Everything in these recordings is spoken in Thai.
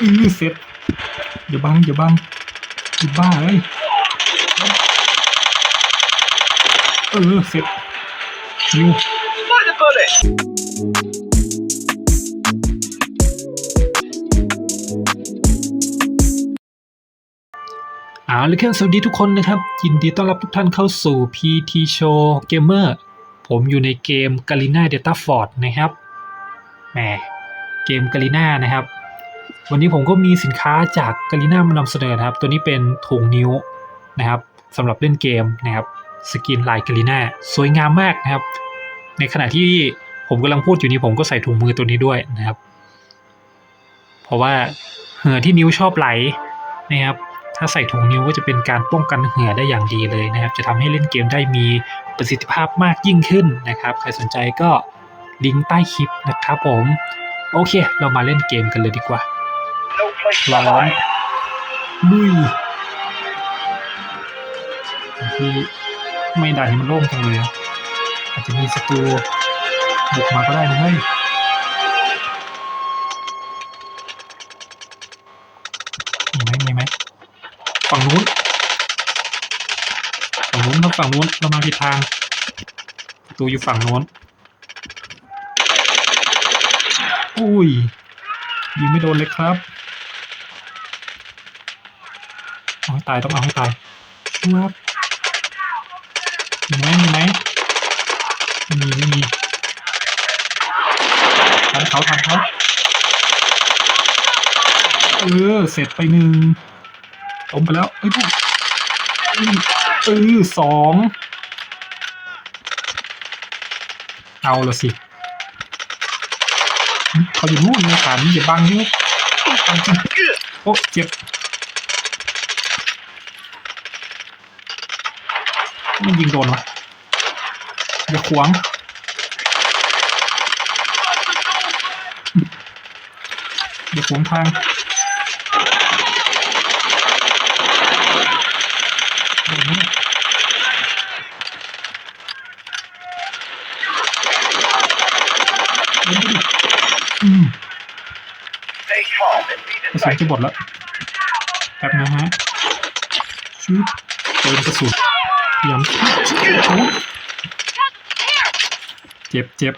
อือเสร็จอย่าบังอย่าบังอย่าบ้าเอ้ยเออเสร็จนิว By the bullet! เอาละครับสวัสดีทุกคนนะครับ ยินดีต้อนรับทุกท่านเข้าสู่ PT Show Gamer ผมอยู่ในเกม g a l i n a Data Ford นะครับแหมเกม g a l i n a นะครับ วันนี้ผมก็มีสินค้าจาก g a l i n a มานำเสนอนะครับ ตัวนี้เป็นถุงนิ้วนะครับสำหรับเล่นเกมนะครับสกินลาย g a l i n a สวยงามมากนะครับ ในขณะที่ผมกำลังพูดอยู่นี้ผมก็ใส่ถุงมือตัวนี้ด้วยนะครับ เพราะว่าเหงื่อที่นิ้วชอบไหลนะครับ ถ้าใส่ถุงนิ้วก็จะเป็นการป้องกันเหงื่อได้อย่างดีเลยนะครับ จะทำให้เล่นเกมได้มีประสิทธิภาพมากยิ่งขึ้นนะครับ ใครสนใจก็ลิงก์ใต้คลิปนะครับผม โอเค เรามาเล่นเกมกันเลยดีกว่า No place to ร้อน hide. ลุยที่ไม่ด่านนี้มันโล่งจังเลยอาจจะมีศัตรูบุกมาก็ได้นะเฮ้ยมีไหมมีไหมฝั่งนู้นฝั่งนู้นครับฝั่งนู้นเรามาผิดทางประตูอยู่ฝั่งนู้นอุ้ยยิงไม่โดนเลยครับ เอาให้ ตายต้องเอาให้ตายครับมีไหมมีไหมมีไม่มีทันเขาทันเขาเออ เสร็จไปหนึ่งล้มไปแล้วเอ้ยพวกเออสองเอาละสิเขาอยู่นู่นเลยฐานอย่าบังดิบังจริงโอ้เจ็บ มันยิงโดนวะอย่าขวางอย่าขวางทางโดนเนี่ยเล่นไปดิอืม Stay calm and be กระสุน decisive. จะหมดแล้วแป๊บนะฮะชุดเติมกระสุนพ ยายามชุบเจ็บเจ็บ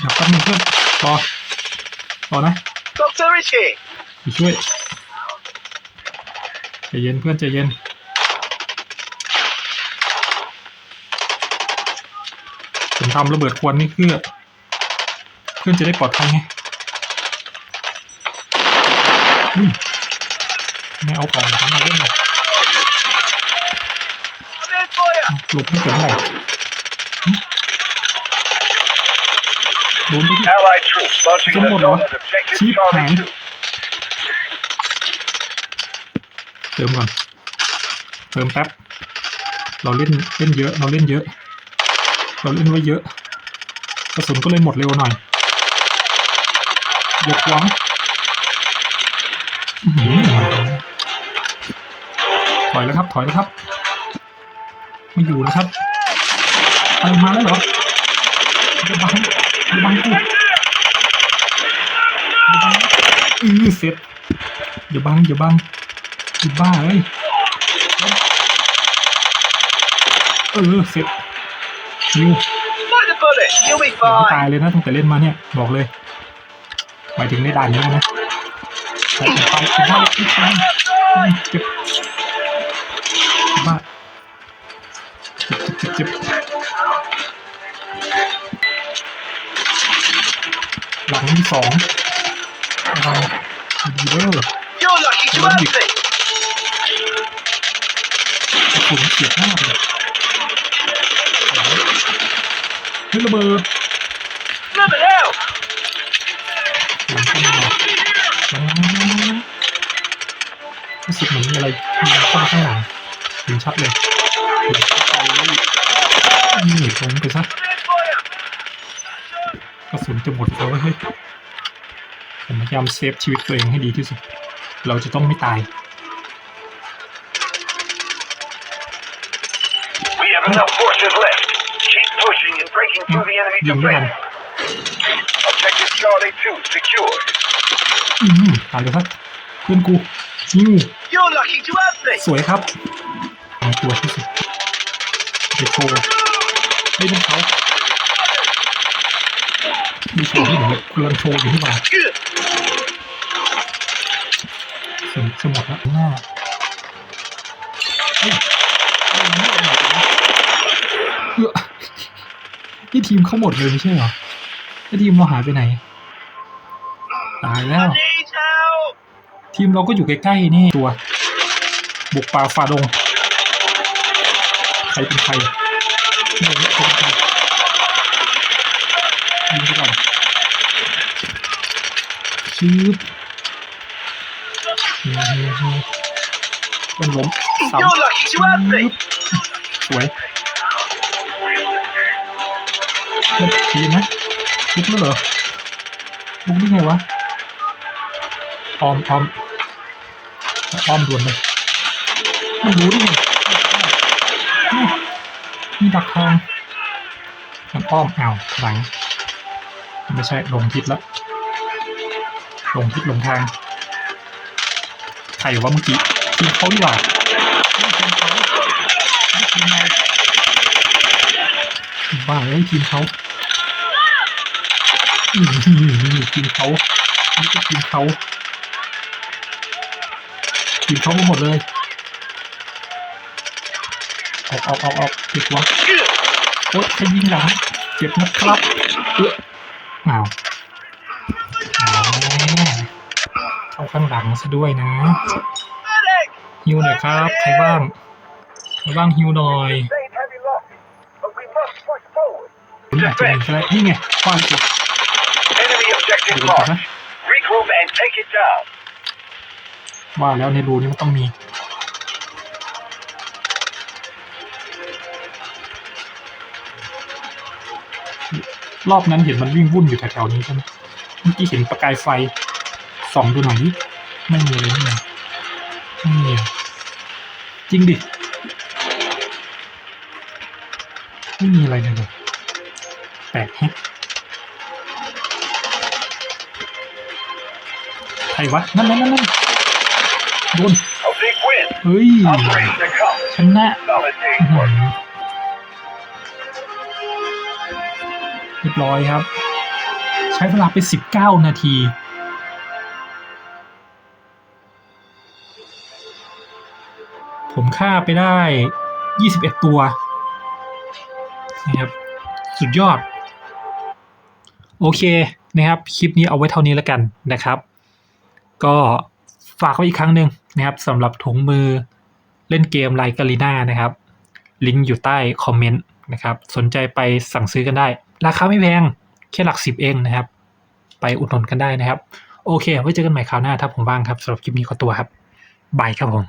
เดี๋ยวแป๊บนึงเพื่อนรอรอนะ Doctor is here. ไปช่วยใจเย็นเพื่อนใจเย็นผมทำระเบิดควันนี่เพื่อ เพื่อนจะได้ปลอดภัยไงอุ้ยไม่เอาของทำมาเล่นเลย I'm หลบไม่เกิดเท่าไหร่หึโดนไปที่ Allied troops launching an Someone assault on. on objective Cheap Charlie hand. 2. เติมก่อนเติมแป๊บ เราเล่นเล่นเยอะ เราเล่นเยอะ เราเล่นไว้เยอะกระสุนก็เลยหมดเร็วหน่อยอย่าขวางอื้อหือถอยแล้วครับ ถอยแล้วครับ ไม่อยู่แล้วครับอะไรมาแล้วเหรอจะบังจะบังกูอย่าบังอือเสร็จอย่าบังอย่าบังอย่าบ้าเอ้ยเออเสร็จนิว By the bullet. You'll be ยังไม่ตายเลยนะตั้งแต่เล่นมาเนี่ยบอกเลยหมายถึงในด่านนี้นะไปไปไปไปไปเจ็บ จ็บหลังที่สองเราดีเด้อ You're lucky to have me. กระสุนเสียบหน้าเลยเฮ้ยระเบิด Blooming hell. หลังเข้ามาหลังรู้สึกเหมือนมีอะไรมาข้างหลังเห็นชัดเลยเห็นชัดเลย นี่ลงไปซะ I'm in for you. กระสุนจะหมดแล้วเว้ยเฮ้ยผมพยายามเซฟชีวิตตัวเองให้ดีที่สุด เราจะต้องไม่ตาย We have enough forces left. Keep pushing and breaking through the enemy ยิงไม่ทัน defense. Objective Charlie 2 secured. อืมตายเลยครับเพื่อนกูนิว You're lucky to have me. สวยครับเอาตัวที่สุดเดโชว์ ไม่เป็นเขามีโชว์ที่ไหนเลยกำลังโชว์อยู่ที่บ้านสมสมดแล้วหน้าเออนี่ทีมเขาหมดเลยไม่ใช่เหรอแล้วทีมเราหายไปไหน ตายแล้ว ทีมเราก็อยู่ใกล้ๆนี่ตัว บุกป่าฝ่าดง ใครเป็นใคร ไม่รู้ใครเป็นใครยิงไปก่อนชืบเฮ้ยเฮ้ยเฮ้ยเป็นล้มสาม You're lucky to have me. สวยเฮ้ยทีนะลุกแล้วเหรอลุกได้ไงวะออมออมออมด่วนเลยมันรู้ได้ไงนี่ มีดักทางมันอ้อมเอ้าหลัง ไม่ใช่ลงทิศแล้ว ลงทิศลงทาง ใครวะเมื่อกี้ทีมเขาดีกว่าทีมเขาไม่ทีมเราบ้าเลยทีมเขาอืมทีมเขานี่ก็ทีมเขาทีมเขามาหมดเลย ออกออกออกออกเก็บวะโอ๊ยใครยิงหลังเจ็บนะครับเอออ้าวอ้าเข้าข้างหลังซะด้วยนะฮิวหน่อยครับ ใครบ้างใครบ้างฮิวหน่อย Sustained heavy loss, but we must push forward. คุณอาจจะมีก็ได้นี่ไงคว้างตัว Enemy objective ดูนะว่าแล้วในรูนี้มันต้องมี รอบนั้นเห็นมันวิ่งวุ่นอยู่แถวๆนี้ใช่ไหมเมื่อกี้เห็นประกายไฟส่องดูหน่อยนี่ไม่มีเลยนี่ไงไม่มีอะจริงดิไม่มีอะไรเลยเลยแปลกแฮะใครวะ นั่นนั่นนั่นนั่นโดน A big win. เฮ้ย Upgrade to come. ชนะ เรียบร้อยครับ ใช้เวลาไปสิบเก้านาทีผมฆ่าไปได้ยี่สิบเอ็ดตัวนะครับสุดยอด โอเคนะครับ คลิปนี้เอาไว้เท่านี้แล้วกันนะครับ ก็ฝากไว้อีกครั้งหนึ่งนะครับสำหรับถุงมือเล่นเกมไลกาลีน่านะครับ ลิงก์อยู่ใต้คอมเมนต์นะครับ สนใจไปสั่งซื้อกันได้ ราคาไม่แพงแค่หลักสิบเองนะครับ ไปอุดหนุนกันได้นะครับ โอเค ไว้เจอกันใหม่คราวหน้าถ้าผมว่างครับสำหรับคลิปนี้ขอตัวครับบายครับผม